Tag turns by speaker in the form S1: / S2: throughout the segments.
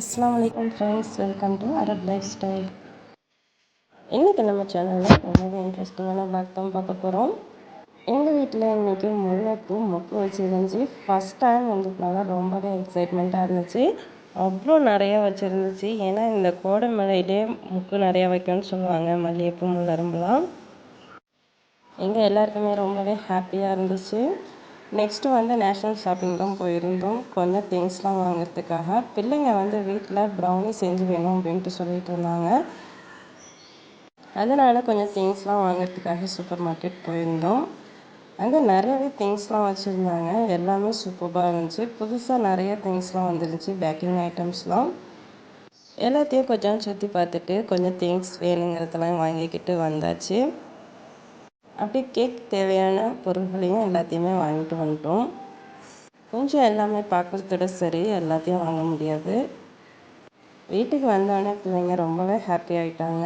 S1: அஸ்லாம் வலைக்கம் friends welcome to Arab life style இன்றைக்கி நம்ம சேனலில் ரொம்பவே இன்ட்ரெஸ்டிங்கான பேக் தான் பார்க்க போகிறோம் எங்கள் வீட்டில் இன்றைக்கி முல்லைப்பூ மொக்கு வச்சுருந்துச்சு ஃபஸ்ட் டைம் வந்ததுனால ரொம்பவே எக்ஸைட்மெண்ட்டாக இருந்துச்சு. அவ்வளோ நிறையா வச்சுருந்துச்சு. ஏன்னா இந்த கோடை மலையிலே முக்கு நிறையா வைக்கணும்னு சொல்லுவாங்க மல்லிகைப்பூ முல்லரும்புலாம் எங்கள் எல்லாருக்குமே ரொம்பவே ஹாப்பியாக இருந்துச்சு. நெக்ஸ்ட்டு வந்து நேஷ்னல் ஷாப்பிங் தான் போயிருந்தோம். கொஞ்சம் திங்ஸ்லாம் வாங்கிறதுக்காக. பிள்ளைங்க வந்து வீட்டில் ப்ரௌனி செஞ்சு வேணும் அப்படின்ட்டு சொல்லிட்டு இருந்தாங்க. அதனால் கொஞ்சம் திங்ஸ்லாம் வாங்குறதுக்காக சூப்பர் மார்க்கெட் போயிருந்தோம். அங்கே நிறையவே திங்ஸ்லாம் வச்சுருந்தாங்க. எல்லாமே சூப்பராக இருந்துச்சு. புதுசாக நிறைய திங்ஸ்லாம் வந்துருந்துச்சு. பேக்கிங் ஐட்டம்ஸ்லாம் எல்லாத்தையும் கொஞ்சம் சுற்றி பார்த்துட்டு கொஞ்சம் திங்ஸ் வேணுங்கிறதெல்லாம் வாங்கிக்கிட்டு வந்தாச்சு. அப்படியே கேக் தேவையான பொருட்களையும் எல்லாத்தையுமே வாங்கிட்டு வந்துட்டோம். கொஞ்சம் எல்லாமே பார்க்குறதோட சரி எல்லாத்தையும் வாங்க முடியாது. வீட்டுக்கு வந்தோடனே பிள்ளைங்க ரொம்பவே ஹாப்பி ஆகிட்டாங்க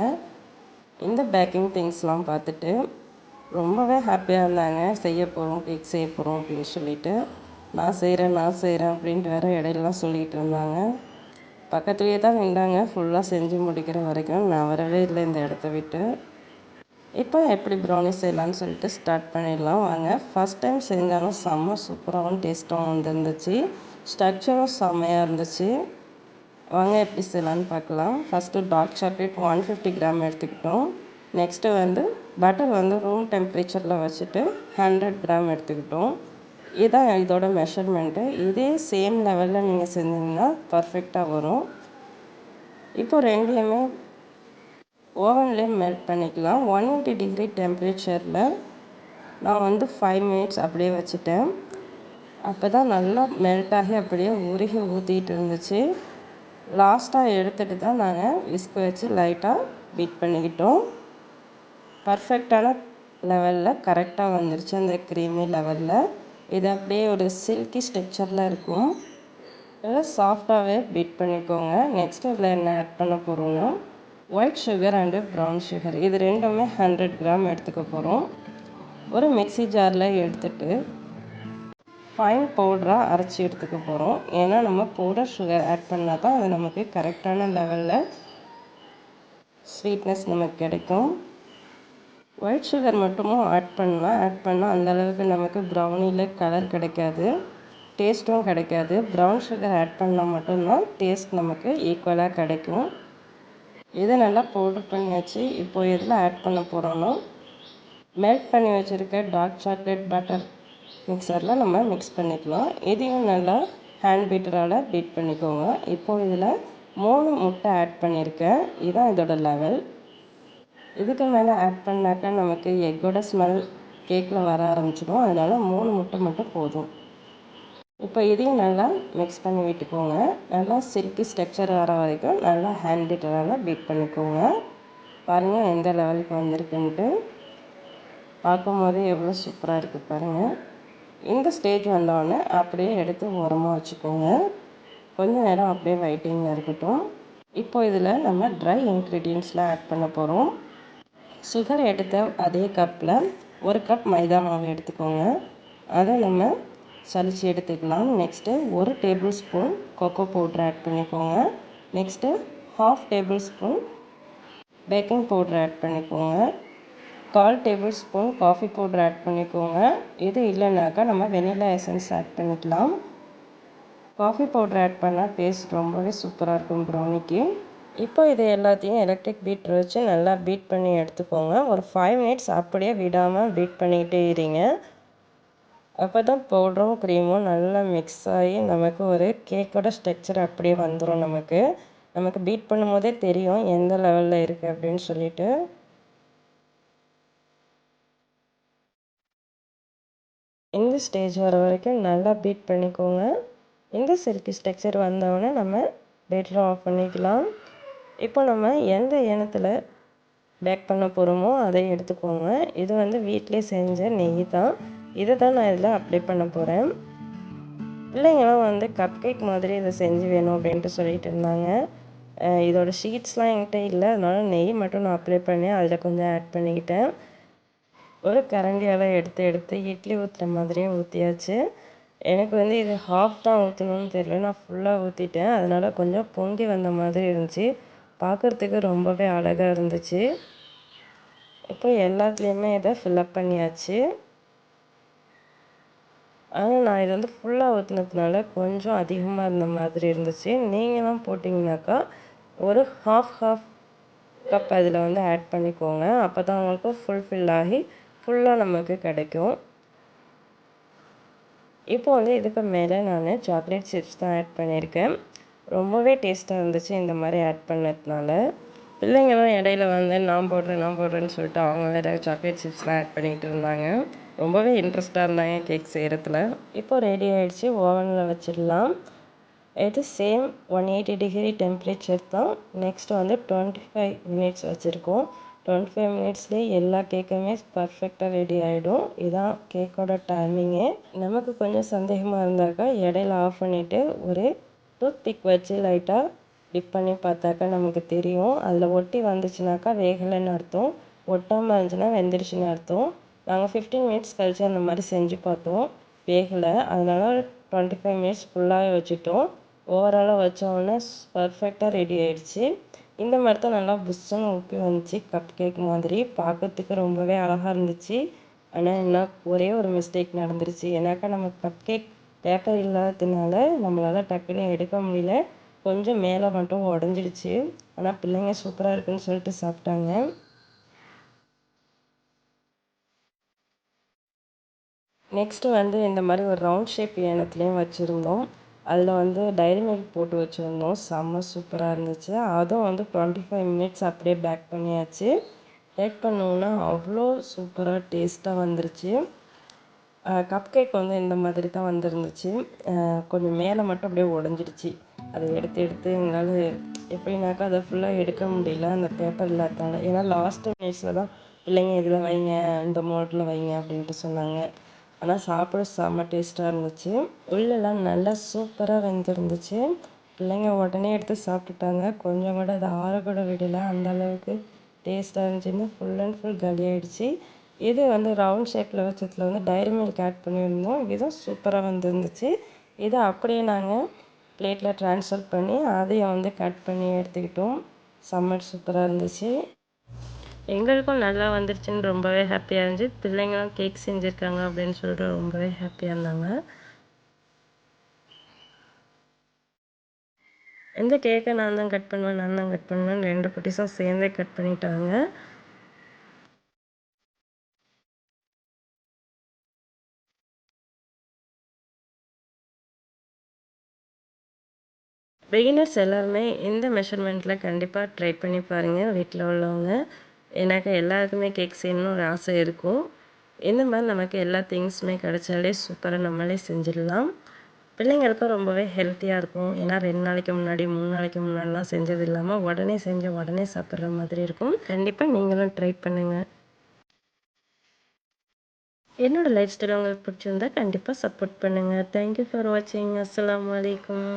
S1: இந்த பேக்கிங் திங்ஸ்லாம் பார்த்துட்டு ரொம்பவே ஹாப்பியாக இருந்தாங்க. செய்ய போகிறோம் கேக் செய்ய போகிறோம் அப்படின்னு சொல்லிட்டு. நான் செய்கிறேன் நான் செய்கிறேன் அப்படின்ட்டு வேறு இடையிலலாம் சொல்லிகிட்டு இருந்தாங்க. பக்கத்துலேயே தான் நின்றாங்க. ஃபுல்லாக செஞ்சு முடிக்கிற வரைக்கும் நான் வரவே இல்லை இந்த இடத்த விட்டு. இப்போ எப்படி ப்ரௌனி செய்யலான்னு சொல்லிட்டு ஸ்டார்ட் பண்ணிடலாம். வாங்க. ஃபஸ்ட் டைம் செஞ்சாலும் செம்ம சூப்பராகவும் டேஸ்ட்டாகவும் வந்துருந்துச்சு. ஸ்ட்ரக்சரும் செம்மையாக இருந்துச்சு. வாங்க எப்படி செய்யலான்னு பார்க்கலாம். First dark chocolate one fifty gram எடுத்துக்கிட்டோம். நெக்ஸ்ட்டு வந்து பட்டர் வந்து ரூம் டெம்பரேச்சரில் வச்சுட்டு ஹண்ட்ரட் கிராம் எடுத்துக்கிட்டோம். இதுதான் இதோட மெஷர்மெண்ட்டு இதே சேம் லெவலில் நீங்கள் செஞ்சிங்கன்னா பர்ஃபெக்டாக வரும். இப்போ ரெண்டையுமே ஓவன்லேயே மெல்ட் பண்ணிக்கலாம். ஒன் எயிட்டி டிகிரி டெம்பரேச்சரில் நான் வந்து ஃபைவ் மினிட்ஸ் அப்படியே வச்சுட்டேன். அப்போ தான் நல்லா மெல்ட் ஆகி அப்படியே உருகி ஊற்றிட்டு இருந்துச்சு. லாஸ்ட்டாக எடுத்துகிட்டு தான் நாங்கள் விஸ்க் வச்சு லைட்டாக பீட் பண்ணிக்கிட்டோம். பர்ஃபெக்டான லெவலில் கரெக்டாக வந்துருச்சு அந்த க்ரீமி லெவலில் இது அப்படியே ஒரு சில்கி ஸ்ட்ரக்சரில் இருக்கும். நல்லா சாஃப்டாகவே பீட் பண்ணிக்கோங்க. நெக்ஸ்ட் இதில் என்ன ஆட் பண்ண போகிறோம்னா white sugar and brown sugar இது ரெண்டுமே ஹண்ட்ரட் கிராம் எடுத்துக்க போகிறோம் ஒரு மிக்சி ஜாரில் எடுத்துட்டு ஃபைன் பவுடராக அரைச்சி எடுத்துக்க போகிறோம் ஏன்னா நம்ம பவுடர் சுகர் ஆட் பண்ணால் தான் அது நமக்கு கரெக்டான லெவலில் ஸ்வீட்னஸ் நமக்கு கிடைக்கும். ஒயிட் சுகர் மட்டுமும் ஆட் பண்ணலாம் ஆட் பண்ணால் அந்தளவுக்கு நமக்கு ப்ரௌனியில் கலர் கிடைக்காது. டேஸ்ட்டும் கிடைக்காது. ப்ரௌன் சுகர் ஆட் பண்ணால் மட்டும்தான் டேஸ்ட் நமக்கு ஈக்குவலாக கிடைக்கும். இதை நல்லா பவுட்ரு பண்ணியாச்சு இப்போ இதில் ஆட் பண்ண போகிறோன்னா மெல்ட் பண்ணி வச்சுருக்க டார்க் சாக்லேட் பட்டர் மிக்சரில் நம்ம மிக்ஸ் பண்ணிக்கலாம். இதையும் நல்லா ஹேண்ட் பீட்டரால் பீட் பண்ணிக்கோங்க. இப்போது இதில் மூணு முட்டை ஆட் பண்ணியிருக்கேன் இதுதான் இதோட லெவல் இதுக்கு மேலே ஆட் பண்ணாக்கா நமக்கு எக்கோட ஸ்மெல் கேக்கில் வர ஆரம்பிச்சிடும். அதனால் மூணு முட்டை மட்டும் போதும். இப்போ இதையும் நல்லா மிக்ஸ் பண்ணி விட்டுக்கோங்க. நல்லா சில்க்கு ஸ்ட்ரக்சர் வர வரைக்கும் நல்லா ஹேண்ட் பீட்டரால் பீட் பண்ணிக்கோங்க. பாருங்கள் எந்த லெவலுக்கு வந்திருக்குன்ட்டு. பார்க்கும்போது எவ்வளோ சூப்பராக இருக்குது பாருங்கள் இந்த ஸ்டேஜ் வந்தோடனே அப்படியே எடுத்து உரமாக வச்சுக்கோங்க. கொஞ்சம் நேரம் அப்படியே வெயிட்டிங்கில் இருக்கட்டும். இப்போ இதில் நம்ம ட்ரை இன்க்ரீடியன்ட்ஸ்லாம் ஆட் பண்ண போகிறோம் சுகர் எடுத்த அதே கப்பில் ஒரு கப் மைதா மாவு எடுத்துக்கோங்க. அதை நம்ம சலிச்சு எடுத்துக்கலாம். நெக்ஸ்ட்டு ஒரு tablespoon cocoa powder add பண்ணிக்கோங்க. Next half tablespoon baking powder add பண்ணிக்கோங்க. கால் tablespoon coffee powder add பண்ணிக்கோங்க. இது இல்லைனாக்கா நம்ம வெனிலா எசன்ஸ் ஆட் பண்ணிக்கலாம். காஃபி பவுட்ரு ஆட் பண்ணால் டேஸ்ட் ரொம்பவே சூப்பராக இருக்கும் ப்ரௌனிக்கு இப்போ இது எல்லாத்தையும் எலக்ட்ரிக் பீட்ரு வச்சு நல்லா பீட் பண்ணி எடுத்துக்கோங்க. ஒரு ஃபைவ் மினிட்ஸ் அப்படியே விடாமல் பீட் பண்ணிக்கிட்டே இருங்க. அப்போ தான் பவுடரும் க்ரீமும் நல்லா மிக்ஸ் ஆகி நமக்கு ஒரு கேக்கோட ஸ்ட்ரக்சர் அப்படியே வந்துடும் நமக்கு. நமக்கு பீட் பண்ணும்போதே தெரியும் எந்த லெவலில் இருக்குது அப்படின்னு சொல்லிட்டு. இந்த ஸ்டேஜ் வர வரைக்கும் நல்லா பீட் பண்ணிக்கோங்க. இந்த சில்கி ஸ்ட்ரக்சர் வந்தவுடனே நம்ம பேட்டரை ஆஃப் பண்ணிக்கலாம். இப்போ நம்ம எந்த இனத்தில் பேக் பண்ண போகிறோமோ அதை எடுத்துக்கோங்க. இது வந்து வீட்டிலே செஞ்ச நெய் தான். இதை தான் நான் இதில் அப்ளை பண்ண போகிறேன் பிள்ளைங்களாம் வந்து கப் கேக் மாதிரி இதை செஞ்சு வேணும் அப்படின்ட்டு சொல்லிட்டு இருந்தாங்க. இதோட ஷீட்ஸ்லாம் என்கிட்ட இல்லை. அதனால நெய் மட்டும் நான் அப்ளை பண்ணி அதில் கொஞ்சம் ஆட் பண்ணிக்கிட்டேன். ஒரு கரண்டியால் எடுத்து எடுத்து இட்லி ஊற்றுற மாதிரியே ஊற்றியாச்சு எனக்கு வந்து இது ஹாஃப் தான் ஊற்றணும்னு தெரியல. நான் ஃபுல்லாக ஊற்றிட்டேன் அதனால் கொஞ்சம் பொங்கி வந்த மாதிரி இருந்துச்சு. பார்க்குறதுக்கு ரொம்பவே அழகாக இருந்துச்சு. இப்போ எல்லாத்துலேயுமே இதை ஃபில்லப் பண்ணியாச்சு. ஆனால் நான் இது வந்து ஃபுல்லாக ஊற்றினதுனால கொஞ்சம் அதிகமாக இருந்த மாதிரி இருந்துச்சு. நீங்களாம் போட்டிங்கனாக்கா ஒரு ஹாஃப் ஹாஃப் கப் அதில் வந்து ஆட் பண்ணிக்கோங்க. அப்போ தான் உங்களுக்கு ஃபுல்ஃபில் ஆகி ஃபுல்லாக நமக்கு கிடைக்கும். இப்போ வந்து இதுக்கு மேலே நான் சாக்லேட் சிப்ஸ் தான் ஆட் பண்ணியிருக்கேன். ரொம்பவே டேஸ்ட்டாக இருந்துச்சு இந்த மாதிரி ஆட் பண்ணதுனால. பிள்ளைங்களும் இடையில வந்து நான் போடுறேன் நான் போடுறேன்னு சொல்லிட்டு அவங்க வேறு சாக்லேட் சிப்ஸ்லாம் ஆட் பண்ணிகிட்டு இருந்தாங்க. ரொம்பவே இன்ட்ரெஸ்ட்டாக இருந்தாங்க கேக் செய்கிறதுல இப்போ ரெடி ஆகிடுச்சு ஓவனில் வச்சிடலாம். இது same one eighty degree temperature தான். நெக்ஸ்ட் வந்து டுவெண்ட்டி ஃபைவ் மினிட்ஸ் வச்சுருக்கோம் டுவெண்ட்டி ஃபைவ் மினிட்ஸ்லேயே எல்லா கேக்குமே பர்ஃபெக்டாக ரெடி ஆகிடும் இதுதான் கேக்கோட டைமிங்கே நமக்கு கொஞ்சம் சந்தேகமாக இருந்தாக்கா இடையில ஆஃப் பண்ணிவிட்டு ஒரு டூத் பிக் வச்சு லைட்டாக டிப் பண்ணி பார்த்தாக்கா நமக்கு தெரியும். அதில் ஒட்டி வந்துச்சுனாக்கா வேகலைன்னு அர்த்தம். ஒட்டாமல் இருந்துச்சுன்னா வெந்துருச்சுன்னு அர்த்தம். நாங்கள் ஃபிஃப்டீன் மினிட்ஸ் கழிச்சு அந்த மாதிரி செஞ்சு பார்த்தோம். வேகலை. அதனால் டுவெண்ட்டி ஃபைவ் மினிட்ஸ் ஃபுல்லாகவே வச்சுட்டோம் ஓவராலாக வச்சோடனே பர்ஃபெக்டாக ரெடி ஆகிடுச்சு இந்த மாதிரி தான் நல்லா புஷ்ஷுன்னு உப்பி வந்துச்சு. கப் கேக் மாதிரி. பார்க்கறதுக்கு ரொம்பவே அழகாக இருந்துச்சு. ஆனால் என்ன ஒரே ஒரு மிஸ்டேக் நடந்துருச்சு. ஏன்னாக்கா நம்ம கப் கேக் பேப்பர் இல்லாததுனால நம்மளால் டக்குன்னு எடுக்க முடியல. கொஞ்சம் மேலே மட்டும் உடஞ்சிடுச்சு. ஆனால் பிள்ளைங்க சூப்பராக இருக்குன்னு சொல்லிட்டு சாப்பிட்டாங்க. நெக்ஸ்ட்டு வந்து இந்த மாதிரி ஒரு ரவுண்ட் ஷேப் ஏனத்துலேயும் வச்சுருந்தோம். அதில் வந்து டைரி மில்க் போட்டு வச்சுருந்தோம். செம்ம சூப்பராக இருந்துச்சு. அதுவும் வந்து டுவெண்ட்டி ஃபைவ் மினிட்ஸ் அப்படியே பேக் பண்ணியாச்சு. பேக் பண்ணோன்னா அவ்வளோ சூப்பராக டேஸ்ட்டாக வந்துருச்சு. கப் கேக் வந்து இந்த மாதிரி தான் வந்துருந்துச்சு. கொஞ்சம் மேலே மட்டும் அப்படியே உடஞ்சிடுச்சு. அதை எடுத்து எடுத்து எங்களால் எப்படின்னாக்கா அதை ஃபுல்லாக எடுக்க முடியல. அந்த பேப்பர் இல்லாதனால ஏன்னா லாஸ்ட் மினிட்ஸில் தான் பிள்ளைங்க இதில் வைங்க இந்த மோட்டில் வைங்க அப்படின்ட்டு சொன்னாங்க. ஆனால் சாப்பிட செம்ம டேஸ்ட்டாக இருந்துச்சு. உள்ளெல்லாம் நல்லா சூப்பராக வெந்திருந்துச்சு. பிள்ளைங்க உடனே எடுத்து சாப்பிட்டுட்டாங்க. கொஞ்சம் கூட அதை ஆற கூட விடலை. அந்த அளவுக்கு டேஸ்ட்டாக இருந்துச்சுன்னு ஃபுல் அண்ட் ஃபுல் காலி இது வந்து ரவுண்ட் ஷேப்பில் வச்சதில் வந்து டைரி மில்க் ஆட் பண்ணியிருந்தோம். இதுவும் சூப்பராக வந்துருந்துச்சு. இதை அப்படியே நாங்கள் பிளேட்டில் ட்ரான்ஸ்ஃபர் பண்ணி அதையும் வந்து கட் பண்ணி எடுத்துக்கிட்டோம். செம்ம சூப்பராக இருந்துச்சு. எங்களுக்கும் நல்லா வந்துருச்சுன்னு ரொம்பவே ஹாப்பியாக இருந்துச்சு. பிள்ளைங்களும் கேக் செஞ்சுருக்காங்க அப்படின்னு சொல்லிட்டு ரொம்பவே ஹாப்பியாக இருந்தாங்க. இந்த கேக்கை நான் தான் கட் பண்ணுவேன் நான் தான் கட் பண்ணுவேன் ரெண்டு குட்டிஸும் சேர்ந்தே கட் பண்ணிட்டாங்க. பிகினர்ஸ் எல்லாருமே இந்த மெஷர்மெண்ட்டில் கண்டிப்பாக ட்ரை பண்ணி பாருங்கள் வீட்டில் உள்ளவங்க. எனக்கு எல்லாருக்குமே கேக் செய்யணும்னு ஒரு ஆசை இருக்கும். இந்த மாதிரி நமக்கு எல்லா திங்ஸுமே கிடைச்சாலே சூப்பராக நம்மளே செஞ்சிடலாம். பிள்ளைங்களுக்கும் ரொம்பவே ஹெல்த்தியாக இருக்கும். ஏன்னா ரெண்டு நாளைக்கு முன்னாடி மூணு நாளைக்கு முன்னாடிலாம் செஞ்சது இல்லாமல் உடனே செஞ்ச உடனே சாப்பிட்ற மாதிரி இருக்கும். கண்டிப்பாக நீங்களும் ட்ரை பண்ணுங்கள் என்னோடய லைஃப் ஸ்டைல் உங்களுக்கு பிடிச்சிருந்தா கண்டிப்பாக சப்போர்ட் பண்ணுங்கள் தேங்க்யூ ஃபார் வாட்சிங் அஸ்லாம் வலைக்கம்